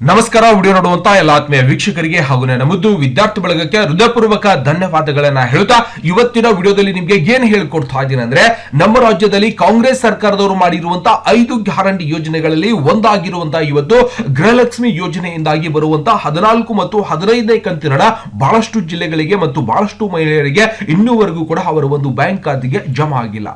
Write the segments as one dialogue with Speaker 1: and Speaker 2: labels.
Speaker 1: ನಮಸ್ಕಾರ, ವಿಡಿಯೋ ನೋಡುವಂತ ಎಲ್ಲ ಆತ್ಮೀಯ ವೀಕ್ಷಕರಿಗೆ ಹಾಗೂ ನನ್ನ ಮುದ್ದು ವಿದ್ಯಾರ್ಥಿ ಬಳಗಕ್ಕೆ ಹೃದಯಪೂರ್ವಕ ಧನ್ಯವಾದಗಳನ್ನ ಹೇಳ್ತಾ ಇವತ್ತಿನ ವಿಡಿಯೋದಲ್ಲಿ ನಿಮ್ಗೆ ಏನ್ ಹೇಳ್ಕೊಡ್ತಾ ಇದ್ದೀನಿ ಅಂದ್ರೆ ನಮ್ಮ ರಾಜ್ಯದಲ್ಲಿ ಕಾಂಗ್ರೆಸ್ ಸರ್ಕಾರದವರು ಮಾಡಿರುವಂತ ಐದು ಗ್ಯಾರಂಟಿ ಯೋಜನೆಗಳಲ್ಲಿ ಒಂದಾಗಿರುವಂತಹ ಇವತ್ತು ಗೃಹಲಕ್ಷ್ಮಿ ಯೋಜನೆಯಿಂದಾಗಿ ಬರುವಂತ ಹದಿನಾಲ್ಕು ಮತ್ತು ಹದಿನೈದನೇ ಕಂತಿನ ಬಹಳಷ್ಟು ಜಿಲ್ಲೆಗಳಿಗೆ ಮತ್ತು ಬಹಳಷ್ಟು ಮಹಿಳೆಯರಿಗೆ ಇನ್ನೂವರೆಗೂ ಕೂಡ ಅವರ ಒಂದು ಬ್ಯಾಂಕ್ ಖಾತೆಗೆ ಜಮಾ ಆಗಿಲ್ಲ.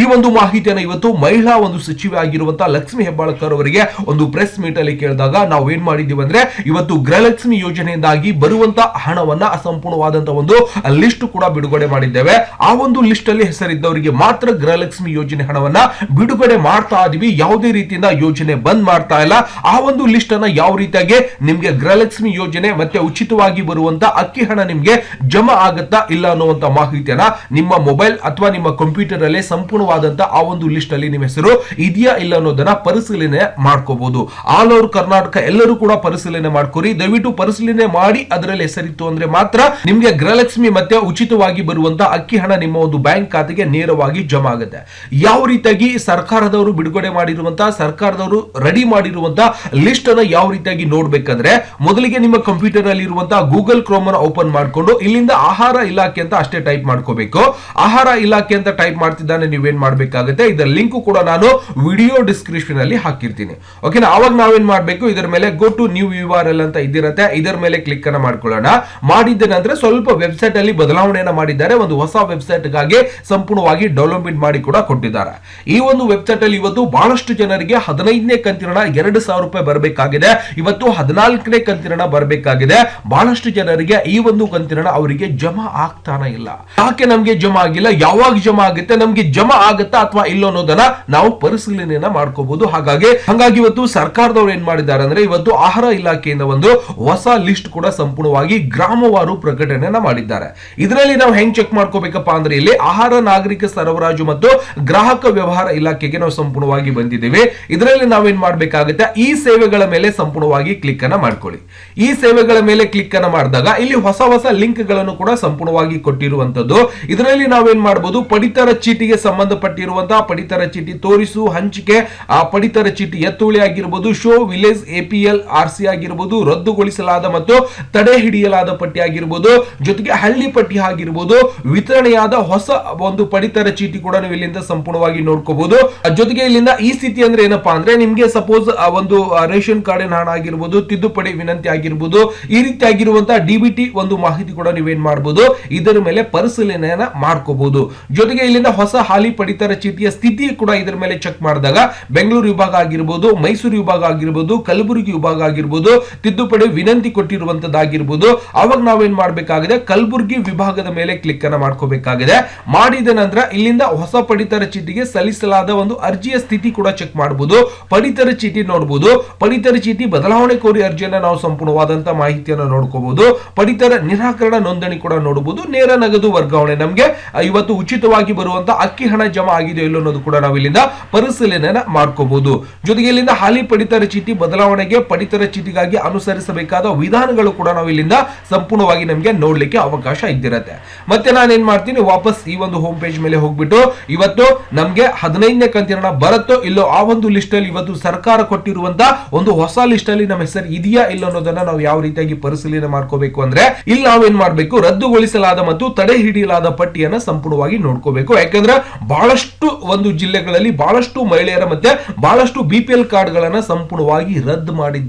Speaker 1: ಈ ಒಂದು ಮಾಹಿತಿಯನ್ನು ಇವತ್ತು ಮಹಿಳಾ ಒಂದು ಸಚಿವೆ ಆಗಿರುವಂತಹ ಲಕ್ಷ್ಮಿ ಹೆಬ್ಬಾಳ್ಕರ್ ಅವರಿಗೆ ಒಂದು ಪ್ರೆಸ್ ಮೀಟ್ ಅಲ್ಲಿ ಕೇಳಿದಾಗ ನಾವು ಏನ್ ಮಾಡಿದ್ದೀವಿ ಅಂದ್ರೆ ಇವತ್ತು ಗೃಹಲಕ್ಷ್ಮಿ ಯೋಜನೆಯಿಂದಾಗಿ ಬರುವಂತ ಹಣವನ್ನ ಅಸಂಪೂರ್ಣವಾದಂತಹ ಒಂದು ಲಿಸ್ಟ್ ಕೂಡ ಬಿಡುಗಡೆ ಮಾಡಿದ್ದೇವೆ. ಆ ಒಂದು ಲಿಸ್ಟ್ ಅಲ್ಲಿ ಹೆಸರಿದ್ದವರಿಗೆ ಮಾತ್ರ ಗೃಹಲಕ್ಷ್ಮಿ ಯೋಜನೆ ಹಣವನ್ನ ಬಿಡುಗಡೆ ಮಾಡ್ತಾ ಇದೀವಿ. ಯಾವುದೇ ರೀತಿಯಿಂದ ಯೋಜನೆ ಬಂದ್ ಮಾಡ್ತಾ ಇಲ್ಲ. ಆ ಒಂದು ಲಿಸ್ಟ್ ಅನ್ನ ಯಾವ ರೀತಿಯಾಗಿ ನಿಮ್ಗೆ ಗೃಹಲಕ್ಷ್ಮಿ ಯೋಜನೆ ಮತ್ತೆ ಉಚಿತವಾಗಿ ಬರುವಂತ ಅಕ್ಕಿ ಹಣ ನಿಮ್ಗೆ ಜಮಾ ಆಗತ್ತಾ ಇಲ್ಲ ಅನ್ನುವಂತ ಮಾಹಿತಿಯನ್ನ ನಿಮ್ಮ ಮೊಬೈಲ್ ಅಥವಾ ನಿಮ್ಮ ಕಂಪ್ಯೂಟರ್ ಅಲ್ಲೇ ಸಂಪೂರ್ಣವಾದಂತ ಆ ಒಂದು ಲಿಸ್ಟ್ ಅಲ್ಲಿ ನಿಮ್ಮ ಹೆಸರು ಇದೆಯಾ ಇಲ್ಲ ಅನ್ನೋದನ್ನ ಪರಿಶೀಲನೆ ಮಾಡ್ಕೋಬಹುದು ಆಲ್ ಓವರ್ ಕರ್ನಾಟಕ ಎಲ್ಲರೂ ಕೂಡ ಪರಿಶೀಲನೆ ಮಾಡ್ಕೊರಿ. ದಯವಿಟ್ಟು ಪರಿಶೀಲನೆ ಮಾಡಿ ಅದರಲ್ಲಿ ಹೆಸರಿತ್ತು ಅಂದ್ರೆ ಮಾತ್ರ ನಿಮ್ಗೆ ಗೃಹಲಕ್ಷ್ಮಿ ಮತ್ತೆ ಉಚಿತವಾಗಿ ಬರುವಂತ ಅಕ್ಕಿ ಹಣ ನಿಮ್ಮ ಒಂದು ಬ್ಯಾಂಕ್ ಖಾತೆಗೆ ನೇರವಾಗಿ ಜಮಾ ಆಗುತ್ತೆ. ಯಾವ ರೀತಿಯಾಗಿ ಸರ್ಕಾರದವರು ಬಿಡುಗಡೆ ಮಾಡಿರುವಂತಹ ಸರ್ಕಾರದವರು ರೆಡಿ ಮಾಡಿರುವಂತಹ ಲಿಸ್ಟ್ ಅನ್ನ ಯಾವ ರೀತಿಯಾಗಿ ನೋಡ್ಬೇಕಂದ್ರೆ ಮೊದಲಿಗೆ ನಿಮ್ಮ ಕಂಪ್ಯೂಟರ್ ಅಲ್ಲಿ ಇರುವಂತಹ ಗೂಗಲ್ ಕ್ರೋಮ್ ಅನ್ನು ಓಪನ್ ಮಾಡ್ಕೊಂಡು ಇಲ್ಲಿಂದ ಆಹಾರ ಇಲಾಖೆ ಅಂತ ಅಷ್ಟೇ ಟೈಪ್ ಮಾಡ್ಕೋಬೇಕು. ಆಹಾರ ಇಲಾಖೆ ಅಂತ ಟೈಪ್ ಮಾಡ್ತಿದ್ದಾನೆ ನೀವೇನ್ ಮಾಡಬೇಕಾಗುತ್ತೆ? ಇದರ ಲಿಂಕ್ ಕೂಡ ನಾನು ವಿಡಿಯೋ ಡಿಸ್ಕ್ರಿಪ್ಷನ್ ಅಲ್ಲಿ ಹಾಕಿರ್ತೀನಿ. ಓಕೆನಾ ಅವಾಗ ನಾವೇನ್ ಮಾಡಬೇಕು? ಇದರ ಮೇಲೆ go to new U R L ಅಂತ ಇದಿರತ್ತೆ ಇದರ ಮೇಲೆ ಕ್ಲಿಕ್ ಅನ್ನ ಮಾಡ್ಕೊಳ್ಳೋಣ. ಮಾಡಿದ ನಂತರ ಸ್ವಲ್ಪ ವೆಬ್ಸೈಟ್ ಅಲ್ಲಿ ಬದಲಾವಣೆಯನ್ನ ಮಾಡಿದ್ದಾರೆ. ಒಂದು ಹೊಸ ವೆಬ್ಸೈಟ್ಗಾಗಿ ಸಂಪೂರ್ಣವಾಗಿ ಡೆವಲಪ್ಮೆಂಟ್ ಮಾಡಿ ಕೂಡ ಕೊಟ್ಟಿದ್ದಾರೆ. ಈ ಒಂದು ವೆಬ್ಸೈಟ್ ಅಲ್ಲಿ ಇವತ್ತು ಬಹಳಷ್ಟು ಜನರಿಗೆ ಹದಿನೈದನೇ ಕಂತಿನ ಎರಡು ಸಾವಿರ ರೂಪಾಯಿ ಬರಬೇಕಾಗಿದೆ. ಇವತ್ತು ಹದಿನಾಲ್ಕನೇ ಕಂತಿನ ಬರಬೇಕಾಗಿದೆ. ಬಹಳಷ್ಟು ಜನರಿಗೆ ಈ ಒಂದು ಕಂತಿನ ಅವರಿಗೆ ಜಮಾ ಆಗ್ತಾನ ಇಲ್ಲ. ಯಾಕೆ ನಮ್ಗೆ ಜಮಾ ಆಗಿಲ್ಲ? ಯಾವಾಗ ಜಮಾ ಆಗುತ್ತೆ? ನಮ್ಗೆ ಜಮಾ ಆಗುತ್ತಾ ಅಥವಾ ಇಲ್ಲ ಅನ್ನೋದನ್ನ ನಾವು ಪರಿಶೀಲನೆಯನ್ನ ಮಾಡ್ಕೋಬಹುದು. ಹಾಗಾಗಿ ಹಾಗಾಗಿ ಇವತ್ತು ಸರ್ಕಾರದವರು ಏನ್ ಮಾಡಿದ್ದಾರೆ ಅಂದ್ರೆ, ಇವತ್ತು ಆಹಾರ ಇಲಾಖೆಯಿಂದ ಒಂದು ಹೊಸ ಲಿಸ್ಟ್ ಕೂಡ ಸಂಪೂರ್ಣವಾಗಿ ಗ್ರಾಮವಾರು ಪ್ರಕಟಣೆಯನ್ನ ಮಾಡಿದ್ದಾರೆ. ಇದರಲ್ಲಿ ನಾವು ಹೆಂಗ್ ಚೆಕ್ ಮಾಡ್ಕೋಬೇಕಪ್ಪ ಅಂದ್ರೆ ಇಲ್ಲಿ ಆಹಾರ, ನಾಗರಿಕ ಸರಬರಾಜು ಮತ್ತು ಗ್ರಾಹಕ ವ್ಯವಹಾರ ಇಲಾಖೆಗೆ ನಾವು ಸಂಪೂರ್ಣವಾಗಿ ಬಂದಿದ್ದೇವೆ. ಇದರಲ್ಲಿ ನಾವೇನ್ ಮಾಡ್ಬೇಕಾಗುತ್ತೆ? ಈ ಸೇವೆಗಳ ಮೇಲೆ ಸಂಪೂರ್ಣವಾಗಿ ಕ್ಲಿಕ್ ಅನ್ನ ಮಾಡ್ಕೊಳ್ಳಿ. ಈ ಸೇವೆಗಳ ಮೇಲೆ ಕ್ಲಿಕ್ ಅನ್ನ ಮಾಡಿದಾಗ ಇಲ್ಲಿ ಹೊಸ ಹೊಸ ಲಿಂಕ್ಗಳನ್ನು ಕೂಡ ಸಂಪೂರ್ಣವಾಗಿ ಕೊಟ್ಟಿರುವಂತದ್ದು ಇದರಲ್ಲಿ ನಾವೇನ್ ಮಾಡಬಹುದು ಪಡಿತರ ಚೀಟಿಗೆ ಸಂಬಂಧಪಟ್ಟಿರುವಂತಹ ಪಡಿತರ ಚೀಟಿ ತೋರಿಸು, ಹಂಚಿಕೆ, ಆ ಪಡಿತರ ಚೀಟಿ ಎತ್ತುಳಿ ಆಗಿರ್ಬೋದು, ಶೋ, ವಿಲೇಜ್ ಎಪಿಎಲ್ ಆರ್ ಸಿ ಆಗಿರ್ಬೋದು, ರದ್ದುಗೊಳಿಸಲಾದ ಮತ್ತು ತಡೆ ಹಿಡಿಯಲಾದ ಪಟ್ಟಿ ಆಗಿರ್ಬೋದು, ಜೊತೆಗೆ ಹಳ್ಳಿ ಪಟ್ಟಿ ಆಗಿರ್ಬೋದು, ವಿತರಣೆಯಾದ ಹೊಸ ಒಂದು ಪಡಿತರ ಚೀಟಿ ಕೂಡ ನೀವು ಇಲ್ಲಿಂದ ಸಂಪೂರ್ಣವಾಗಿ ನೋಡ್ಕೋಬಹುದು. ಜೊತೆಗೆ ಇಲ್ಲಿಂದ ಈ ಸ್ಥಿತಿ ಅಂದ್ರೆ ಏನಪ್ಪಾ ಅಂದ್ರೆ ನಿಮ್ಗೆ ಸಪೋಸ್ ಒಂದು ರೇಷನ್ ಕಾರ್ಡಿನ ಹಣ ಆಗಿರ್ಬೋದು, ತಿದ್ದುಪಡಿ ವಿನಂತಿ ಆಗಿರ್ಬೋದು, ಈ ರೀತಿ ಆಗಿರುವಂತಹ ಡಿಬಿಟಿ ಒಂದು ಮಾಹಿತಿ ಕೂಡ ನೀವೇನ್ ಮಾಡಬಹುದು ಇದರ ಮೇಲೆ ಪರಿಶೀಲನೆಯನ್ನ ಮಾಡ್ಕೋಬಹುದು. ಜೊತೆಗೆ ಇಲ್ಲಿಂದ ಹೊಸ ಹಾಲಿ ಪಡಿತರ ಚೀಟಿಯ ಸ್ಥಿತಿ ಕೂಡ ಇದರ ಮೇಲೆ ಚೆಕ್ ಮಾಡಿದಾಗ, ಬೆಂಗಳೂರು ವಿಭಾಗ ಆಗಿರ್ಬೋದು, ಮೈಸೂರು ವಿಭಾಗ ಆಗಿರ್ಬೋದು, ಕಲಬುರಗಿ ವಿಭಾಗ ಆಗಿರ್ಬೋದು ತಿದ್ದುಪಡಿ ವಿನಂತಿ ಕೊಟ್ಟಿರುವಂತದ್ದಾಗಿರ್ಬೋದು, ಅವಾಗ ನಾವೇನ್ ಮಾಡಬೇಕಾಗಿದೆ? ಕಲಬುರಗಿ ವಿಭಾಗದ ಮೇಲೆ ಕ್ಲಿಕ್ ಅನ್ನ ಮಾಡ್ಕೋಬೇಕಾಗಿದೆ. ಮಾಡಿದ ನಂತರ ಇಲ್ಲಿಂದ ಹೊಸ ಪಡಿತರ ಚೀಟಿಗೆ ಸಲ್ಲಿಸಲಾದ ಒಂದು ಅರ್ಜಿಯ ಸ್ಥಿತಿ ಕೂಡ ಚೆಕ್ ಮಾಡಬಹುದು ಪಡಿತರ ಚೀಟಿ ನೋಡಬಹುದು ಪಡಿತರ ಚೀಟಿ ಬದಲಾವಣೆ ಕೋರಿ ಅರ್ಜಿಯನ್ನ ನಾವು ಸಂಪೂರ್ಣವಾದಂತ ಮಾಹಿತಿಯನ್ನು ನೋಡ್ಕೋಬಹುದು ಪಡಿತರ ನಿರಾಕರಣ ನೋಂದಣಿ ಕೂಡ ನೋಡಬಹುದು ನೇರ ನಗದು ವರ್ಗಾವಣೆ ನಮಗೆ ಇವತ್ತು ಉಚಿತವಾಗಿ ಬರುವಂತ ಅಕ್ಕಿ ಹಣ ಜಮಾ ಆಗಿದೆ ಇಲ್ಲೋ ಅನ್ನೋದು ಕೂಡ ನಾವು ಇಲ್ಲಿಂದ ಪರಿಶೀಲನೆ ಮಾಡ್ಕೋಬಹುದು ಜೊತೆಗೆ ಇಲ್ಲಿಂದ ಹಾಲಿ ಪಡಿತರ ಚೀಟಿ ಬದಲಾವಣೆಗೆ ಪಡಿತರ ಚೀಟಿಗಾಗಿ ಅನುಸರಿಸಬೇಕಾದ ವಿಧಾನಗಳು ಕೂಡ ನಾವು ಇಲ್ಲಿಂದ ಸಂಪೂರ್ಣವಾಗಿ ನಮಗೆ ನೋಡ್ಲಿಕ್ಕೆ ಅವಕಾಶ ಇದ್ದಿರತ್ತೆ. ಮತ್ತೆ ನಾನು ಏನ್ ಮಾಡ್ತೀನಿ, ವಾಪಸ್ ಈ ಒಂದು ಹೋಮ್ ಪೇಜ್ ಮೇಲೆ ಹೋಗ್ಬಿಟ್ಟು ಇವತ್ತು ನಮ್ಗೆ ಹದಿನೈದನೇ ಕಂತಿನ ಬರುತ್ತೋ ಇಲ್ಲೋ ಆ ಒಂದು ಲಿಸ್ಟ್ ಅಲ್ಲಿ ಇವತ್ತು ಸರ್ಕಾರ ಕೊಟ್ಟಿರುವಂತ ಒಂದು ಹೊಸ ಲಿಸ್ಟ್ ಅಲ್ಲಿ ನಮ್ಮ ಹೆಸರು ಇದೆಯಾ ಇಲ್ಲ ಅನ್ನೋದನ್ನ ನಾವು ಯಾವ ರೀತಿಯಾಗಿ ಪರಿಶೀಲನೆ ಮಾಡ್ಕೋಬೇಕು ಅಂದ್ರೆ ಇಲ್ಲಿ ನಾವೇನ್ ಮಾಡ್ಬೇಕು, ರದ್ದುಗೊಳಿಸಲಾದ ಮತ್ತು ತಡೆ ಹಿಡಿಯಲಾದ ಪಟ್ಟಿಯನ್ನ ಸಂಪೂರ್ಣವಾಗಿ ನೋಡ್ಕೋಬೇಕು. ಯಾಕಂದ್ರೆ ಬಹಳಷ್ಟು ಒಂದು ಜಿಲ್ಲೆಗಳಲ್ಲಿ ಬಹಳಷ್ಟು ಮಹಿಳೆಯರ ಮತ್ತೆ ಬಹಳಷ್ಟು ಬಿಪಿಎಲ್ ಕಾರ್ಡ್ ಗಳನ್ನ ಸಂಪೂರ್ಣವಾಗಿ ರದ್ದು ಮಾಡಿದ್ದಾರೆ.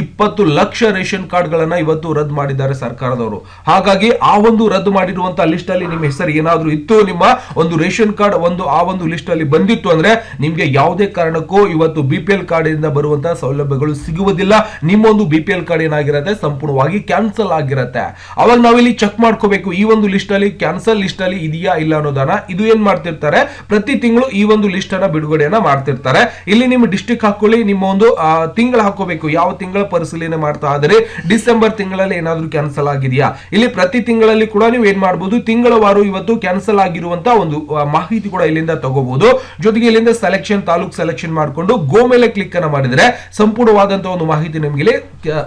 Speaker 1: ಇಪ್ಪತ್ತು ಲಕ್ಷ ರೇಷನ್ ಕಾರ್ಡ್ಗಳನ್ನು ಇವತ್ತು ರದ್ದು ಮಾಡಿದ್ದಾರೆ ಸರ್ಕಾರದವರು. ಹಾಗಾಗಿ ಆ ಒಂದು ರದ್ದು ಮಾಡಿರುವಂತಹ ಲಿಸ್ಟ್ ಅಲ್ಲಿ ನಿಮ್ಮ ಹೆಸರು ಏನಾದರೂ ಇತ್ತು, ನಿಮ್ಮ ಒಂದು ರೇಷನ್ ಕಾರ್ಡ್ ಒಂದು, ಆ ಒಂದು ಲಿಸ್ಟ್ ಅಲ್ಲಿ ಬಂದಿತ್ತು ಅಂದ್ರೆ ನಿಮ್ಗೆ ಯಾವುದೇ ಕಾರಣಕ್ಕೂ ಇವತ್ತು ಬಿ ಪಿ ಎಲ್ ಕಾರ್ಡ್ ಇಂದ ಬರುವಂತಹ ಸೌಲಭ್ಯಗಳು ಸಿಗುವುದಿಲ್ಲ. ನಿಮ್ಮ ಒಂದು ಬಿ ಪಿ ಎಲ್ ಕಾರ್ಡ್ ಏನಾಗಿರುತ್ತೆ, ಸಂಪೂರ್ಣವಾಗಿ ಕ್ಯಾನ್ಸಲ್ ಆಗಿರುತ್ತೆ. ಅವಾಗ ನಾವಿಲ್ಲಿ ಚೆಕ್ ಮಾಡ್ಕೋಬೇಕು, ಈ ಒಂದು ಲಿಸ್ಟ್ ಅಲ್ಲಿ ಕ್ಯಾನ್ಸಲ್ ಲಿಸ್ಟ್ ಅಲ್ಲಿ ಇದೆಯಾ ಇಲ್ಲ ಅನ್ನೋದನ್ನ. ಇದು ಏನ್ ಮಾಡ್ತಿರ್ತಾರೆ, ಪ್ರತಿ ತಿಂಗಳು ಈ ಒಂದು ಲಿಸ್ಟ್ ಅನ್ನ ಬಿಡುಗಡೆಯನ್ನ ಮಾಡ್ತಿರ್ತಾರೆ. ಇಲ್ಲಿ ನಿಮ್ಮ ಡಿಸ್ಟಿಕ್ ಹಾಕೊಳ್ಳಿ, ನಿಮ್ಮ ಒಂದು ತಿಂಗಳು ಹಾಕೋಬೇಕು. ಯಾವ ತಿಂಗಳ ಪರಿಶೀಲನೆ ಮಾಡ್ತಾ ಆದರೆ ಡಿಸೆಂಬರ್ ತಿಂಗಳಲ್ಲಿ ಏನಾದರೂ ಕ್ಯಾನ್ಸಲ್ ಆಗಿದೆಯಾ? ಇಲ್ಲಿ ಪ್ರತಿ ತಿಂಗಳಲ್ಲಿ ಕೂಡ ನೀವು ಏನ್ ಮಾಡಬಹುದು ತಿಂಗಳವಾರು ಇವತ್ತು ಕ್ಯಾನ್ಸಲ್ ಆಗಿರುವಂತಹ ಒಂದು ಮಾಹಿತಿ ಕೂಡ ಇಲ್ಲಿಂದ ತಗೋಬಹುದು ಜೊತೆಗೆ ಇಲ್ಲಿಂದ ಸೆಲೆಕ್ಷನ್ ತಾಲೂಕ್ ಸೆಲೆಕ್ಷನ್ ಮಾಡಿಕೊಂಡು ಗೋ ಮೇಲೆ ಕ್ಲಿಕ್ ಅನ್ನ ಮಾಡಿದ್ರೆ ಸಂಪೂರ್ಣವಾದಂತಹ ಒಂದು ಮಾಹಿತಿ ನಿಮಗೆ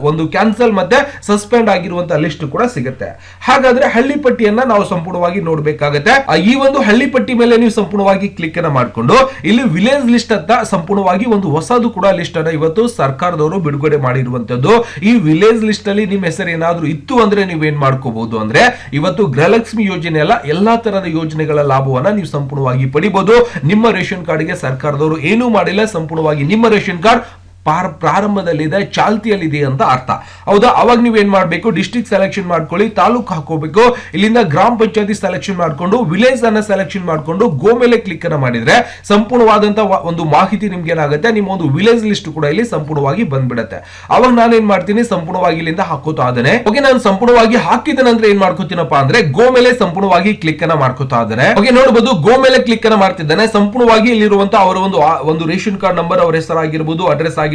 Speaker 1: ಒಂದು ಕ್ಯಾನ್ಸಲ್ ಮತ್ತೆ ಸಸ್ಪೆಂಡ್ ಆಗಿರುವಂತಹ ಲಿಸ್ಟ್ ಕೂಡ ಸಿಗುತ್ತೆ. ಹಾಗಾದ್ರೆ ಹಳ್ಳಿ ಪಟ್ಟಿಯನ್ನ ನಾವು ಸಂಪೂರ್ಣವಾಗಿ ನೋಡಬೇಕಾಗತ್ತೆ. ಈ ಒಂದು ಹಳ್ಳಿ ಪಟ್ಟಿ ಮೇಲೆ ನೀವು ಸಂಪೂರ್ಣವಾಗಿ ಕ್ಲಿಕ್ ಅನ್ನ ಮಾಡ್ಕೊಂಡು ಇಲ್ಲಿ ವಿಲೇಜ್ ಲಿಸ್ಟ್ ಅಂತ ಸಂಪೂರ್ಣವಾಗಿ ಒಂದು ಹೊಸದು ಕೂಡ ಲಿಸ್ಟ್ ಅನ್ನ ಇವತ್ತು ಸರ್ಕಾರದವರು ಬಿಡುಗಡೆ ಮಾಡಿರುವಂತದ್ದು. ಈ ವಿಲೇಜ್ ಲಿಸ್ಟ್ ಅಲ್ಲಿ ನಿಮ್ಮ ಹೆಸರು ಏನಾದ್ರೂ ಇತ್ತು ಅಂದ್ರೆ ನೀವೇನ್ ಮಾಡ್ಕೋಬಹುದು ಅಂದ್ರೆ ಇವತ್ತು ಗೃಹಲಕ್ಷ್ಮಿ ಯೋಜನೆ ಅಲ್ಲ, ಎಲ್ಲಾ ತರದ ಯೋಜನೆಗಳ ಲಾಭವನ್ನ ನೀವು ಸಂಪೂರ್ಣವಾಗಿ ಪಡಿಬಹುದು. ನಿಮ್ಮ ರೇಷನ್ ಕಾರ್ಡ್ಗೆ ಸರ್ಕಾರದವರು ಏನೂ ಮಾಡಿಲ್ಲ, ಸಂಪೂರ್ಣವಾಗಿ ನಿಮ್ಮ ರೇಷನ್ ಕಾರ್ಡ್ ಪಾರ್ ಪ್ರಾರಂಭದಲ್ಲಿದೆ, ಚಾಲ್ತಿಯಲ್ಲಿದೆ ಅಂತ ಅರ್ಥ. ಹೌದಾ? ಅವಾಗ ನೀವೇನು ಮಾಡಬೇಕು? ಡಿಸ್ಟ್ರಿಕ್ಟ್ ಸೆಲೆಕ್ಷನ್ ಮಾಡ್ಕೊಳ್ಳಿ, ತಾಲೂಕು ಹಾಕೋಬೇಕು. ಇಲ್ಲಿಂದ ಗ್ರಾಮ ಪಂಚಾಯತಿ ಸೆಲೆಕ್ಷನ್ ಮಾಡ್ಕೊಂಡು ವಿಲೇಜ್ ಅನ್ನ ಸೆಲೆಕ್ಷನ್ ಮಾಡ್ಕೊಂಡು, ಗೋ ಮೇಲೆ ಕ್ಲಿಕ್ ಅನ್ನ ಮಾಡಿದ್ರೆ ಸಂಪೂರ್ಣವಾದಂತಹ ಒಂದು ಮಾಹಿತಿ ನಿಮ್ಗೆ ಏನಾಗುತ್ತೆ? ನಿಮ್ಮ ಒಂದು ವಿಲೇಜ್ ಲಿಸ್ಟ್ ಕೂಡ ಇಲ್ಲಿ ಸಂಪೂರ್ಣವಾಗಿ ಬಂದ್ಬಿಡುತ್ತೆ. ಅವಾಗ ನಾನೇನ್ ಮಾಡ್ತೀನಿ? ಸಂಪೂರ್ಣವಾಗಿ ಇಲ್ಲಿಂದ ಹಾಕೋತಾ ಓಕೆ, ನಾನು ಸಂಪೂರ್ಣವಾಗಿ ಹಾಕಿದ ನಂತರ ಏನ್ ಮಾಡ್ಕೋತೀನಪ್ಪ ಅಂದ್ರೆ, ಗೋ ಮೇಲೆ ಸಂಪೂರ್ಣವಾಗಿ ಕ್ಲಿಕ್ ಅನ್ನ ಮಾಡ್ಕೋತಾ ಓಕೆ ನೋಡಬಹುದು ಗೋ ಮೇಲೆ ಕ್ಲಿಕ್ ಅನ್ನ ಮಾಡ್ತಿದ್ದಾನೆ. ಸಂಪೂರ್ಣವಾಗಿ ಇಲ್ಲಿರುವಂತಹ ಅವರ ಒಂದು ಒಂದು ರೇಷನ್ ಕಾರ್ಡ್ ನಂಬರ್, ಅವರ ಹೆಸರಾಗಿರ್ಬೋದು ಅಡ್ರೆಸ್ ಆಗಿರ್ಬೋದು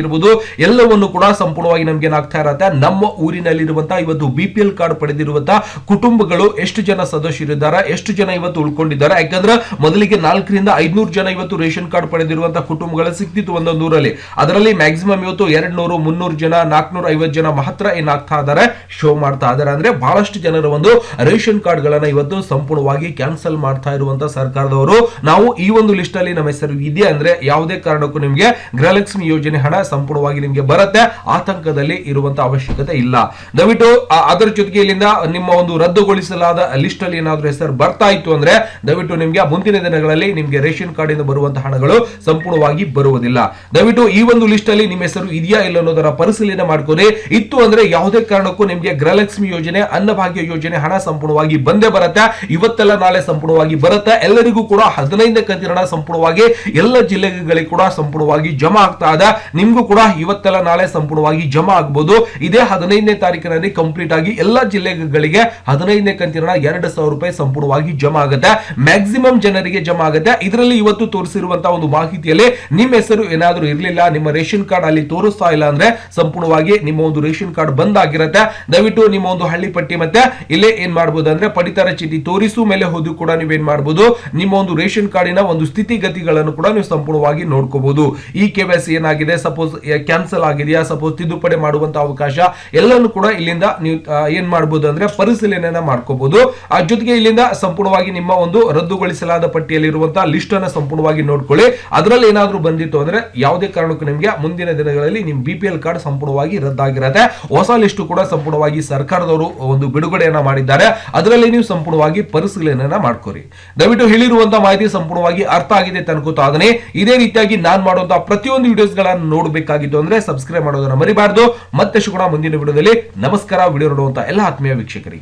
Speaker 1: ಎಲ್ಲವನ್ನು ಕೂಡ ಸಂಪೂರ್ಣವಾಗಿ ನಮ್ಗೆ ಏನಾಗ್ತಾ ಇರತ್ತೆ, ನಮ್ಮ ಊರಿನಲ್ಲಿರುವಂತಹ, ಇವತ್ತು ಬಿ ಪಿ ಎಲ್ ಕಾರ್ಡ್ ಪಡೆದಿರುವಂತಹ ಕುಟುಂಬಗಳು ಎಷ್ಟು ಜನ ಸದಸ್ಯರಿದ್ದಾರೆ, ಎಷ್ಟು ಜನ ಇವತ್ತು ಉಳ್ಕೊಂಡಿದ್ದಾರೆ, ಯಾಕಂದ್ರೆ ಮೊದಲಿಗೆ ನಾಲ್ಕರಿಂದ ಐದ್ನೂರು ಜನ ಇವತ್ತು ರೇಷನ್ ಕಾರ್ಡ್ ಪಡೆದಿರುವಂತಹ ಕುಟುಂಬಗಳು ಸಿಕ್ತಿತ್ತು ಒಂದೊಂದು ಊರಲ್ಲಿ. ಅದರಲ್ಲಿ ಮ್ಯಾಕ್ಸಿಮಮ್ ಇವತ್ತು ಎರಡ್ ನೂರು ಮುನ್ನೂರು ಜನ, ನಾಲ್ಕನೂರ ಐವತ್ತು ಜನ ಮಾತ್ರ ಏನಾಗ್ತಾ ಇದಾರೆ ಶೋ ಮಾಡ್ತಾ ಇದಾರೆ ಅಂದ್ರೆ ಬಹಳಷ್ಟು ಜನರ ಒಂದು ರೇಷನ್ ಕಾರ್ಡ್ ಗಳನ್ನ ಇವತ್ತು ಸಂಪೂರ್ಣವಾಗಿ ಕ್ಯಾನ್ಸಲ್ ಮಾಡ್ತಾ ಇರುವಂತಹ ಸರ್ಕಾರದವರು. ನಾವು ಈ ಒಂದು ಲಿಸ್ಟ್ ಅಲ್ಲಿ ನಮ್ಮ ಹೆಸರು ಇದೆ ಅಂದ್ರೆ ಯಾವುದೇ ಕಾರಣಕ್ಕೂ ನಿಮಗೆ ಗೃಹಲಕ್ಷ್ಮಿ ಯೋಜನೆ ಹಣ ಸಂಪೂರ್ಣವಾಗಿ ನಿಮಗೆ ಬರುತ್ತೆ. ಆತಂಕದಲ್ಲಿ ಇರುವಂತ ಅವಶ್ಯಕತೆ ಇಲ್ಲ. ದಯವಿಟ್ಟು ಅದರ ಜೊತೆಗೆ ಇಲ್ಲಿಂದ ನಿಮ್ಮ ಒಂದು ರದ್ದುಗೊಳಿಸಲಾದ ಲಿಸ್ಟ್ ಅಲ್ಲಿ ಏನಾದ್ರೂ ಹೆಸರು ಬರ್ತಾ ಇತ್ತು ಅಂದ್ರೆ ದಯವಿಟ್ಟು ನಿಮಗೆ ಮುಂದಿನ ದಿನಗಳಲ್ಲಿ ನಿಮಗೆ ರೇಷನ್ ಕಾರ್ಡ್ ಇಂದ ಬರುವಂತಹ ಹಣಗಳು ಸಂಪೂರ್ಣವಾಗಿ ಬರುವುದಿಲ್ಲ. ದಯವಿಟ್ಟು ಈ ಒಂದು ಲಿಸ್ಟ್ ಅಲ್ಲಿ ನಿಮ್ಮ ಹೆಸರು ಇದೆಯಾ ಇಲ್ಲ ಅನ್ನೋದರ ಪರಿಶೀಲನೆ ಮಾಡ್ಕೊಳ್ಳಿ. ಇತ್ತು ಅಂದ್ರೆ ಯಾವುದೇ ಕಾರಣಕ್ಕೂ ನಿಮಗೆ ಗೃಹಲಕ್ಷ್ಮಿ ಯೋಜನೆ, ಅನ್ನಭಾಗ್ಯ ಯೋಜನೆ ಹಣ ಸಂಪೂರ್ಣವಾಗಿ ಬಂದೇ ಬರುತ್ತೆ. ಇವತ್ತೆಲ್ಲ ನಾಳೆ ಸಂಪೂರ್ಣವಾಗಿ ಬರುತ್ತೆ. ಎಲ್ಲರಿಗೂ ಕೂಡ ಹದಿನೈದನೇ ಕಂತಿನ ಹಣ ಸಂಪೂರ್ಣವಾಗಿ, ಎಲ್ಲ ಜಿಲ್ಲೆಗಳಿಗೆ ಕೂಡ ಸಂಪೂರ್ಣವಾಗಿ ಜಮಾ ಆಗ್ತಾ ಇದೆ. ನಿಮ್ಗೂ ಕೂಡ ಇವತ್ತೆಲ್ಲ ನಾಳೆ ಸಂಪೂರ್ಣವಾಗಿ ಜಮಾ ಆಗಬಹುದು ಇದೇ ಹದಿನೈದನೇ ತಾರೀಕಿನಲ್ಲಿ ಕಂಪ್ಲೀಟ್ ಆಗಿ ಎಲ್ಲ ಜಿಲ್ಲೆಗಳಿಗೆ ಹದಿನೈದನೇ ಕಂತಿನ ಎರಡು ಸಾವಿರ ರೂಪಾಯಿ ಸಂಪೂರ್ಣವಾಗಿ ಜಮಾ ಆಗುತ್ತೆ. ಮ್ಯಾಕ್ಸಿಮಮ್ ಜನರಿಗೆ ಜಮಾ ಆಗುತ್ತೆ. ಇದರಲ್ಲಿ ಇವತ್ತು ತೋರಿಸಿರುವಂತಹ ಒಂದು ಮಾಹಿತಿಯಲ್ಲಿ ನಿಮ್ಮ ಹೆಸರು ಏನಾದರೂ ಇರಲಿಲ್ಲ, ನಿಮ್ಮ ರೇಷನ್ ಕಾರ್ಡ್ ಅಲ್ಲಿ ತೋರಿಸ್ತಾ ಇಲ್ಲ ಅಂದ್ರೆ ಸಂಪೂರ್ಣವಾಗಿ ನಿಮ್ಮ ಒಂದು ರೇಷನ್ ಕಾರ್ಡ್ ಬಂದ್ ಆಗಿರುತ್ತೆ. ದಯವಿಟ್ಟು ನಿಮ್ಮ ಒಂದು ಹಳ್ಳಿ ಪಟ್ಟಿ ಮತ್ತೆ ಇಲ್ಲೇ ಏನ್ ಮಾಡಬಹುದು ಅಂದ್ರೆ ಪಡಿತರ ಚೀಟಿ ತೋರಿಸು, ಮೇಲೆ ಹೋದ್ರು ಕೂಡ ನೀವೇನ್ ಮಾಡಬಹುದು ನಿಮ್ಮ ಒಂದು ರೇಷನ್ ಕಾರ್ಡಿನ ಒಂದು ಸ್ಥಿತಿಗತಿಗಳನ್ನು ಕೂಡ ನೀವು ಸಂಪೂರ್ಣವಾಗಿ ನೋಡ್ಕೋಬಹುದು ಈ ಕೆ ಏನಾಗಿದೆ? ಸಪೋಸ್ ಕ್ಯಾನ್ಸಲ್ ಆಗಿದೆಯಾ, ಸಪೋಸ್ ತಿದ್ದುಪಡಿ ಮಾಡುವಂತ ಅವಕಾಶ, ಎಲ್ಲಾನು ಕೂಡ ಇಲ್ಲಿಂದ ನೀವು ಏನ್ ಮಾಡಬಹುದು ಅಂದ್ರೆ ಪರಿಶೀಲನೆಯನ್ನ ಮಾಡ್ಕೋಬಹುದು ಆ, ಜೊತೆಗೆ ಇಲ್ಲಿಂದ ಸಂಪೂರ್ಣವಾಗಿ ನಿಮ್ಮ ಒಂದು ರದ್ದುಗೊಳಿಸಲಾದ ಪಟ್ಟಿಯಲ್ಲಿರುವಂತಹ ಲಿಸ್ಟ್ ಅನ್ನ ಸಂಪೂರ್ಣವಾಗಿ ನೋಡ್ಕೊಳ್ಳಿ. ಅದರಲ್ಲಿ ಏನಾದರೂ ಬಂದಿತ್ತು ಅಂದ್ರೆ ಯಾವುದೇ ಕಾರಣಕ್ಕೂ ನಿಮಗೆ ಮುಂದಿನ ದಿನಗಳಲ್ಲಿ ನಿಮ್ ಬಿ ಕಾರ್ಡ್ ಸಂಪೂರ್ಣವಾಗಿ ರದ್ದಾಗಿರತ್ತೆ. ಹೊಸ ಲಿಸ್ಟ್ ಕೂಡ ಸಂಪೂರ್ಣವಾಗಿ ಸರ್ಕಾರದವರು ಒಂದು ಬಿಡುಗಡೆಯನ್ನ ಮಾಡಿದ್ದಾರೆ. ಅದರಲ್ಲಿ ನೀವು ಸಂಪೂರ್ಣವಾಗಿ ಪರಿಶೀಲನೆಯನ್ನ ಮಾಡ್ಕೋರಿ. ದಯವಿಟ್ಟು ಹೇಳಿರುವಂತಹ ಮಾಹಿತಿ ಸಂಪೂರ್ಣವಾಗಿ ಅರ್ಥ ಆಗಿದೆ ಅದನ್ನೇ ಇದೇ ರೀತಿಯಾಗಿ ನಾನು ಮಾಡುವಂತಹ ಪ್ರತಿಯೊಂದು ವಿಡಿಯೋಸ್ ಗಳನ್ನ ನೋಡಬೇಕಾಗಿತ್ತು ಅಂದ್ರೆ ಸಬ್ಸ್ಕ್ರೈಬ್ ಮಾಡೋದನ್ನ ಮರಿಬಾರ್ದು. ಮತ್ತೆ ಸಿಗೋಣ ಮುಂದಿನ ವಿಡಿಯೋದಲ್ಲಿ ನಮಸ್ಕಾರ, ವಿಡಿಯೋ ನೋಡುವಂತ ಎಲ್ಲ ಆತ್ಮೀಯ ವೀಕ್ಷಕರಿಗೆ.